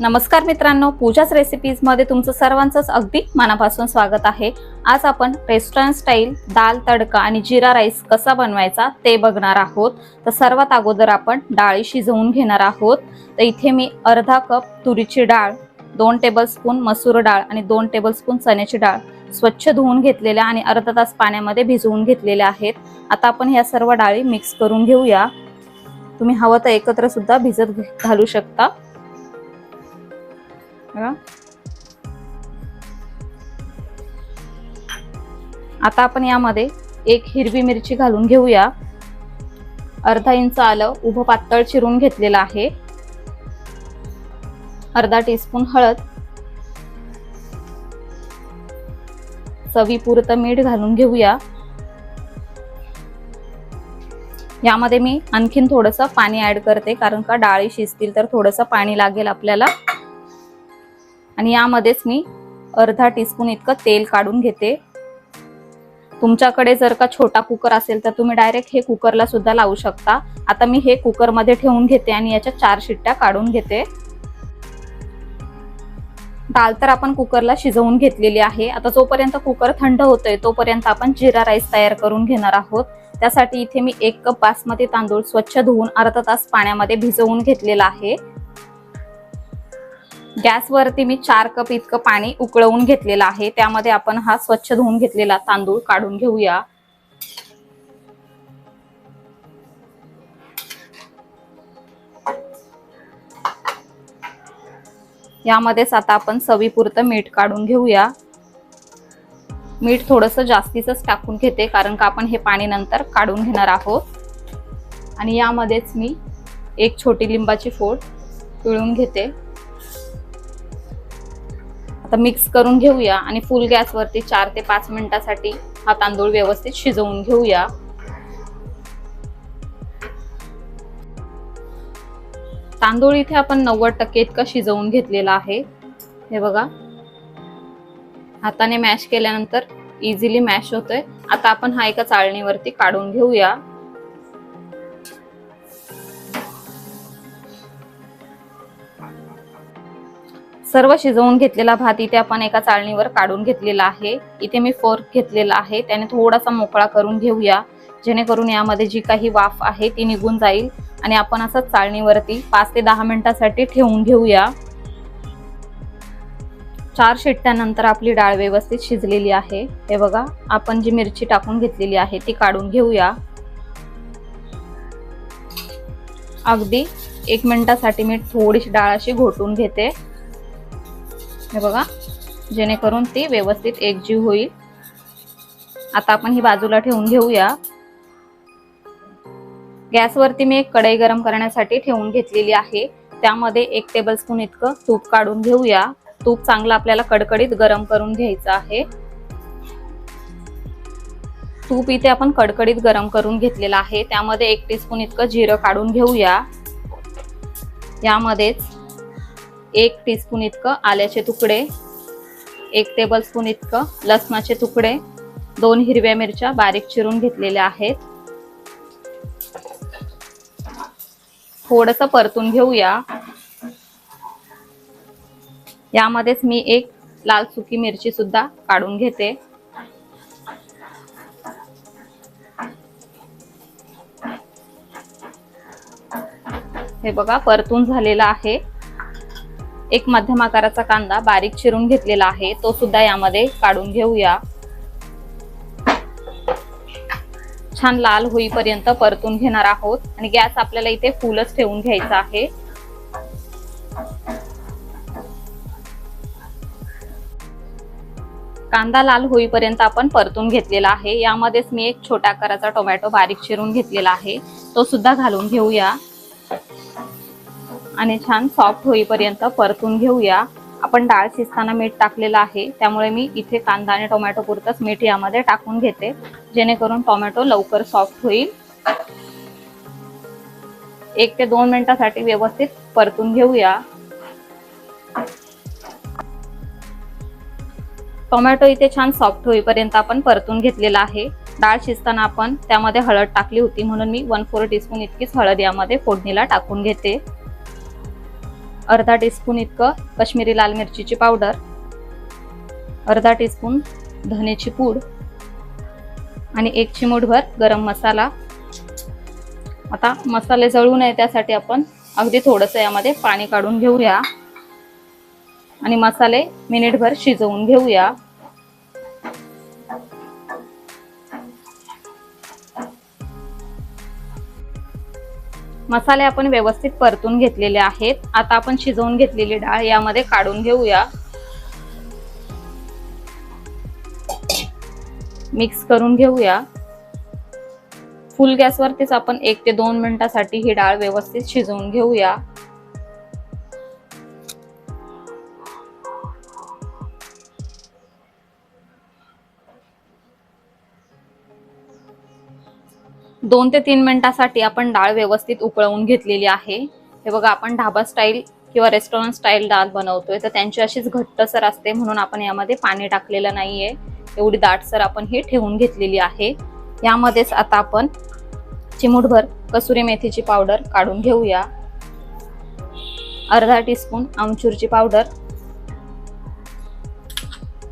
नमस्कार मित्रांनो पूजाच रेसिपीजमध्ये तुमचं सर्वांचंच अगदी मनापासून स्वागत आहे. आज आपण रेस्टॉरंट स्टाईल दाल तडका आणि जिरा राईस कसा बनवायचा ते बघणार आहोत. तर सर्वात अगोदर आपण डाळी शिजवून घेणार आहोत. तर इथे मी अर्धा कप तुरीची डाळ दोन टेबलस्पून मसूर डाळ आणि दोन टेबलस्पून चण्याची डाळ स्वच्छ धुवून घेतलेल्या आणि अर्धा तास पाण्यामध्ये भिजवून घेतलेल्या आहेत. आता आपण ह्या सर्व डाळी मिक्स करून घेऊया. तुम्ही हवं तर एकत्र सुद्धा भिजत घालू शकता. बघा. आता आपण यामध्ये एक हिरवी मिरची घालून घेऊया. अर्धा इंच आलं उभं पातळ चिरून घेतलेलं आहे. अर्धा टीस्पून हळद. चवीपुरतं मीठ घालून घेऊया. यामध्ये मी आणखीन थोडंसं पाणी ऍड करते कारण का डाळी शिजतील तर थोडंसं पाणी लागेल आपल्याला. आणि यामध्येच मी अर्धा टीस्पून इतकं तेल काढून घेते. तुमच्याकडे जर का छोटा कुकर असेल तर तुम्ही डायरेक्ट हे कुकरला सुद्धा लावू शकता. आता मी हे कुकरमध्ये ठेवून घेते आणि याच्या चार शिट्ट्या काढून घेते. दाल तर आपण कुकरला शिजवून घेतलेली आहे. आता जोपर्यंत कुकर थंड होतोय तोपर्यंत आपण जिरा राईस तयार करून घेणार आहोत. त्यासाठी इथे मी एक कप बासमती तांदूळ स्वच्छ धुवून अर्धा तास पाण्यामध्ये भिजवून घेतलेला आहे. गॅसवरती मी चार कप इतकं पाणी उकळवून घेतलेलं आहे. त्यामध्ये आपण हा स्वच्छ धुवून घेतलेला तांदूळ काढून घेऊया. यामध्येच आता आपण चवीपुरतं मीठ काढून घेऊया. मीठ थोडंसं जास्तीच टाकून घेते कारण का आपण हे पाणी नंतर काढून घेणार आहोत. आणि यामध्येच मी एक छोटी लिंबाची फोड पिळून घेते. आता मिक्स करून घेऊया आणि फुल गॅसवरती चार ते पाच मिनिटासाठी हा तांदूळ व्यवस्थित शिजवून घेऊया. तांदूळ इथे आपण नव्वद टक्के इतका शिजवून घेतलेला आहे. हे बघा. हाताने मॅश केल्यानंतर इझिली मॅश होतोय. आता आपण हा एका चाळणीवरती काढून घेऊया. सर्व शिजवून घेतलेला भात इथे आपण एका चाळणीवर काढून घेतलेला आहे. इथे मी फोर्क घेतलेला आहे. त्याने थोडासा मोकळा करून घेऊया. जेणेकरून यामध्ये जी काही वाफ आहे ती निघून जाईल. आणि आपण असं चाळणीवरती पाच ते दहा मिनिटासाठी ठेवून घेऊया. चार शिट्ट्यानंतर आपली डाळ व्यवस्थित शिजलेली आहे. हे बघा आपण जी मिरची टाकून घेतलेली आहे ती काढून घेऊया. अगदी एक मिनिटासाठी मी थोडीशी डाळ अशी घोटून घेते. हे बघा. जेणेकरून ती व्यवस्थित एकजीव होईल. आता आपण ही बाजूला ठेवून घेऊया. गॅसवरती मी एक कढई गरम करण्यासाठी ठेवून घेतलेली आहे. त्यामध्ये एक टेबलस्पून इतकं तूप काढून घेऊया. तूप चांगलं आपल्याला कडकडीत गरम करून घ्यायचं आहे. तूप इथे आपण कडकडीत गरम करून घेतलेलं आहे. त्यामध्ये एक टीस्पून इतकं जिरं काढून घेऊया. यामध्येच एक टीस्पून इतकं आल्याचे तुकडे एक टेबलस्पून इतकं लसणाचे तुकडे दोन हिरव्या मिरच्या बारीक चिरून घेतलेल्या आहेत. थोडस परतून घेऊया. यामध्येच मी एक लाल सुकी मिरची सुद्धा काढून घेते. हे बघा परतून झालेलं आहे. एक मध्यम आकाराचा कांदा बारीक चिरून घेतलेला आहे. तो सुद्धा यामध्ये काढून घेऊया. छान लाल होईपर्यंत परतून घेणार आहोत. आणि गॅस आपल्याला इथे फुलच ठेवून घ्यायचा आहे. कांदा लाल होईपर्यंत आपण परतून घेतलेला आहे. यामध्येच मी एक छोटा आकाराचा टोमॅटो बारीक चिरून घेतलेला आहे. तो सुद्धा घालून घेऊया. आणि छान सॉफ्ट होईपर्यंत परतून घेऊया. आपण डाळ शिजताना मीठ टाकलेलं आहे. त्यामुळे मी इथे कांदा आणि टोमॅटो पुरतच मीठ यामध्ये टाकून घेते. जेणेकरून टोमॅटो लवकर सॉफ्ट होईल. एक ते दोन मिनिटासाठी व्यवस्थित परतून घेऊया. टोमॅटो इथे छान सॉफ्ट होईपर्यंत आपण परतून घेतलेला आहे. डाळ शिजताना आपण त्यामध्ये हळद टाकली होती म्हणून मी वन फोर टीस्पून इतकीच हळद यामध्ये फोडणीला टाकून घेते. अर्धा टीस्पून इतकं कश्मीरी लाल मिरचीची पावडर अर्धा टीस्पून धनेची पूड आणि एक चिमूटभर गरम मसाला. आता मसाले जळू नये त्यासाठी आपण अगदी थोडंसं यामध्ये पाणी काढून घेऊया आणि मसाले मिनिटभर शिजवून घेऊया. मसाले आपण व्यवस्थित परतून घेतलेले आहेत. आता आपण शिजवून घेतलेली डाळ यामध्ये काढून घेऊया. मिक्स करून घेऊया. फुल गॅसवरतीच आपण एक ते दोन मिनिटासाठी ही डाळ व्यवस्थित शिजवून घेऊया. दोन ते तीन मिनिटासाठी आपण डाळ व्यवस्थित उकळवून घेतलेली आहे. हे बघा आपण ढाबा स्टाईल किंवा रेस्टॉरंट स्टाईल डाळ बनवतोय. तर त्यांची अशीच घट्टसर असते म्हणून आपण यामध्ये पाणी टाकलेलं नाहीये. एवढी दाटसर आपण ही ठेवून घेतलेली आहे. यामध्येच आता आपण चिमूटभर कसुरी मेथीची पावडर काढून घेऊया. अर्धा टीस्पून आमचूरची पावडर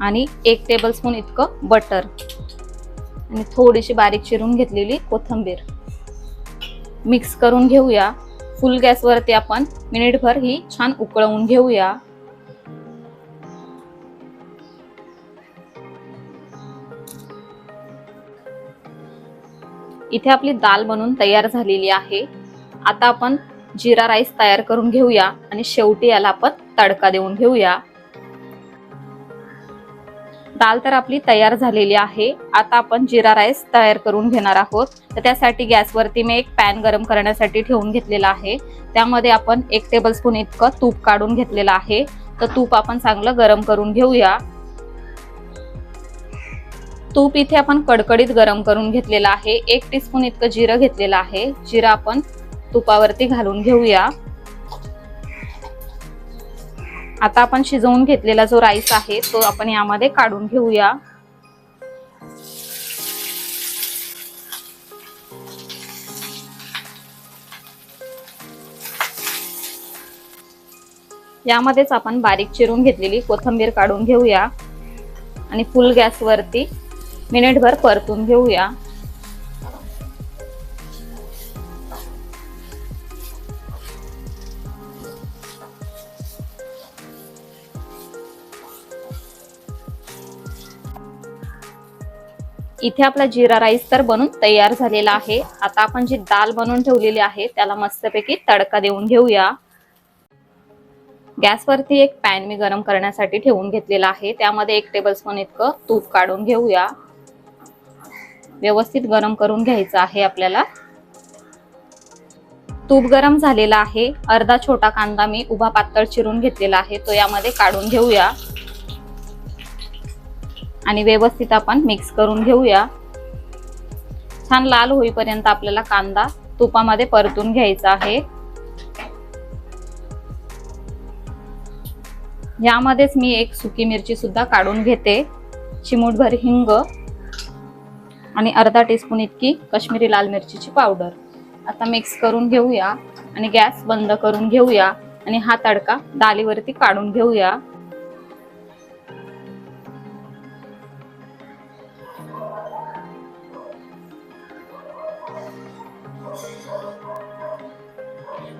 आणि एक टेबलस्पून इतकं बटर आणि थोडीशी बारीक चिरून घेतलेली कोथिंबीर. मिक्स करून घेऊया. फुल गॅसवरती आपण मिनिटभर ही छान उकळवून घेऊया. इथे आपली दाल बनून तयार झालेली आहे. आता आपण जिरा राईस तयार करून घेऊया आणि शेवटी याला आपण तडका देऊन घेऊया. दाल तर आपली तयार झालेली आहे. आता आपण जिरा राईस तयार करून घेणार आहोत. तर त्यासाठी गॅसवरती मी एक पॅन गरम करण्यासाठी ठेवून घेतलेला आहे. त्यामध्ये आपण एक टेबलस्पून इतकं तूप काढून घेतलेलं आहे. तर तूप आपण चांगलं गरम करून घेऊया. तूप इथे आपण कडकडीत गरम करून घेतलेलं आहे. एक टीस्पून इतकं जिरं घेतलेलं आहे. जिरं आपण तुपावरती घालून घेऊया. आता आपण शिजवून घेतलेला जो राईस आहे तो आपण यामध्ये काढून घेऊया. यामध्येच आपण बारीक चिरून घेतलेली कोथंबीर काढून घेऊया. आणि फुल गॅसवरती मिनिटभर परतून घेऊया. इथे आपला जिरा राईस तर बनून तयार झालेला आहे. आता आपण जी दाल बनवून ठेवलेली आहे त्याला मस्तपैकी तडका देऊन घेऊया. गॅसवरती एक पॅन मी गरम करण्यासाठी ठेवून घेतलेला आहे. त्यामध्ये एक टेबलस्पून इतकं तूप काढून घेऊया. व्यवस्थित गरम करून घ्यायचं आहे आपल्याला. तूप गरम झालेला आहे. अर्धा छोटा कांदा मी उभा पातळ चिरून घेतलेला आहे. तो यामध्ये काढून घेऊया. आणि व्यवस्थित आपण मिक्स करून घेऊया. छान लाल होईपर्यंत आपल्याला कांदा तुपामध्ये परतून घ्यायचा आहे. यामध्येच मी एक सुकी मिरची सुद्धा काढून घेते. चिमूटभर हिंग आणि अर्धा टीस्पून इतकी कश्मीरी लाल मिरचीची पावडर आता मिक्स करून घेऊया आणि गॅस बंद करून घेऊया आणि हा तडका डालीवरती काढून घेऊया.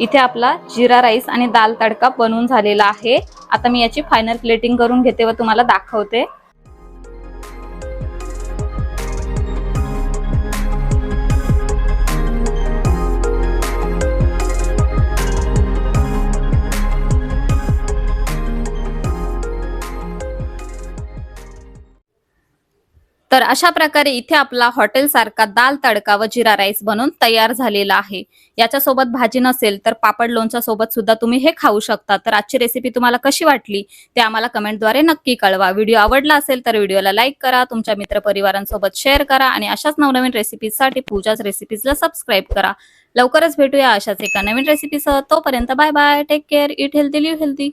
इथे आपला जिरा राईस आणि दाल तडका बनवून झालेला आहे. आता मी याची फायनल प्लेटिंग करून घेते व तुम्हाला दाखवते. तर अशा प्रकारे इथे आपला हॉटेल सारखा दाल तडका व जिरा राईस बनून तयार झालेला आहे. याच्यासोबत भाजी नसेल तर पापड लोणच्या सोबत सुद्धा तुम्ही हे खाऊ शकता. तर आजची रेसिपी तुम्हाला कशी वाटली ते आम्हाला कमेंटद्वारे नक्की कळवा. व्हिडिओ आवडला असेल तर व्हिडिओला लाईक करा तुमच्या मित्रपरिवारांसोबत शेअर करा आणि अशाच नवनवीन रेसिपीजसाठी पूजाच रेसिपीजला सबस्क्राईब करा. लवकरच भेटूया अशाच एका नवीन रेसिपीसह तोपर्यंत bye bye take care eat healthy live healthy